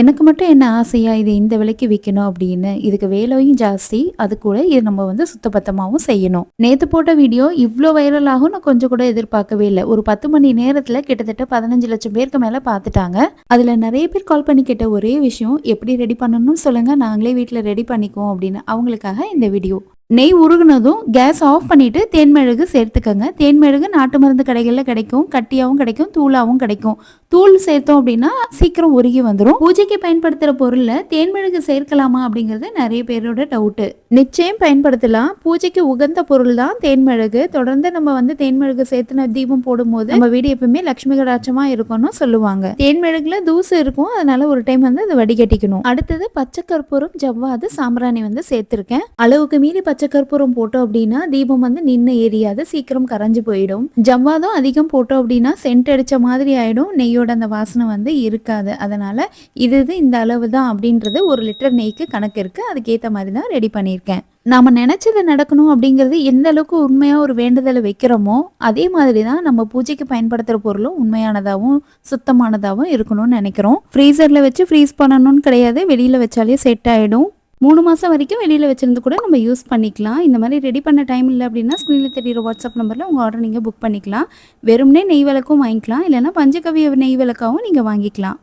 எனக்கு மட்டும் என்ன ஆசையாக இது இந்த விலைக்கு விற்கணும் அப்படின்னு? இதுக்கு வேலையும் ஜாஸ்தி. அது கூட இது நம்ம வந்து சுத்தபத்தமாகவும் செய்யணும். நேற்று போட்ட வீடியோ இவ்வளோ வைரல் ஆகும் நான் கொஞ்சம் கூட எதிர்பார்க்கவே இல்லை. ஒரு பத்து மணி நேரத்தில் கிட்டத்தட்ட பதினஞ்சு லட்சம் பேருக்கு மேலே பார்த்துட்டாங்க அதில் நிறைய பேர் கால் பண்ணி கேட்ட ஒரே விஷயம் எப்படி ரெடி பண்ணணும்னு சொல்லுங்கள் நாங்களே வீட்டில் ரெடி பண்ணிக்குவோம் அப்படின்னு அவங்களுக்காக இந்த வீடியோ நெய் உருகுனதும் கேஸ் ஆஃப் பண்ணிட்டு தேன்மெழுகு சேர்த்துக்கங்க. தேன்மெழுகு நாட்டு மருந்து கடைகளில் கிடைக்கும் கட்டியாகவும் கிடைக்கும் தூளாகவும் கிடைக்கும். தூள் சேர்த்தோம் அப்படின்னா சீக்கிரம் உருகி வந்துடும் பூஜைக்கு பயன்படுத்துகிற பொருளில் தேன்மெழுகு சேர்க்கலாமா அப்படிங்கிறது நிறைய பேரோட டவுட்டு நிச்சயம் பயன்படுத்தலாம். பூஜைக்கு உகந்த பொருள் தான் தேன்மெழுகு தொடர்ந்து நம்ம வந்து தேன்மெழுகு சேர்த்துன தீபம் போடும்போது நம்ம வீடு எப்பவுமே லட்சுமி கடாட்சமா இருக்கும்னு சொல்லுவாங்க. தேன்மெழுகுல தூசு இருக்கும். அதனால ஒரு டைம் வந்து அதை வடிகட்டிக்கணும். அடுத்தது பச்சை கற்பூரம் ஜவ்வாது சாம்பிராணி வந்து சேர்த்திருக்கேன். அளவுக்கு மீறி பச்சை கற்பூரம் போட்டோம் அப்படின்னா தீபம் வந்து நின்று எரியாது சீக்கிரம் கரைஞ்சு போயிடும். ஜவ்வாதும் அதிகம் போட்டோம் அப்படின்னா சென்ட் அடித்த மாதிரி ஆயிடும் நெய்யோட அந்த வாசனை வந்து இருக்காது. அதனால இது இது இந்த அளவு தான் அப்படின்றது ஒரு லிட்டர் நெய்க்கு கணக்கு இருக்கு. அதுக்கேற்ற மாதிரி தான் ரெடி பண்ணியிருக்கேன். நாம நினைச்சது நடக்கணும் அப்படிங்கிறது எந்த அளவுக்கு உண்மையா ஒரு வேண்டுதலை வைக்கிறோமோ அதே மாதிரி தான் நம்ம பூஜைக்கு பயன்படுத்துகிற பொருளும் உண்மையானதாகவும் சுத்தமானதாகவும் இருக்கணும்னு நினைக்கிறோம். ஃப்ரீசரில் வச்சு ஃப்ரீஸ் பண்ணணும்னு கிடையாது. வெளியில் வச்சாலே செட் ஆகிடும் மூணு மாதம் வரைக்கும் வெளியில் வச்சுருந்து கூட நம்ம யூஸ் பண்ணிக்கலாம். இந்த மாதிரி ரெடி பண்ண டைம் இல்லை அப்படின்னா ஸ்க்ரீனில் தெரியிற வாட்ஸ்அப் நம்பரில் உங்கள் ஆர்டர் நீங்கள் புக் பண்ணிக்கலாம். வெறும்னே நெய் விளக்கும் வாங்கிக்கலாம். இல்லைன்னா பஞ்சகவிய நெய் விளக்காவும் நீங்கள் வாங்கிக்கலாம்.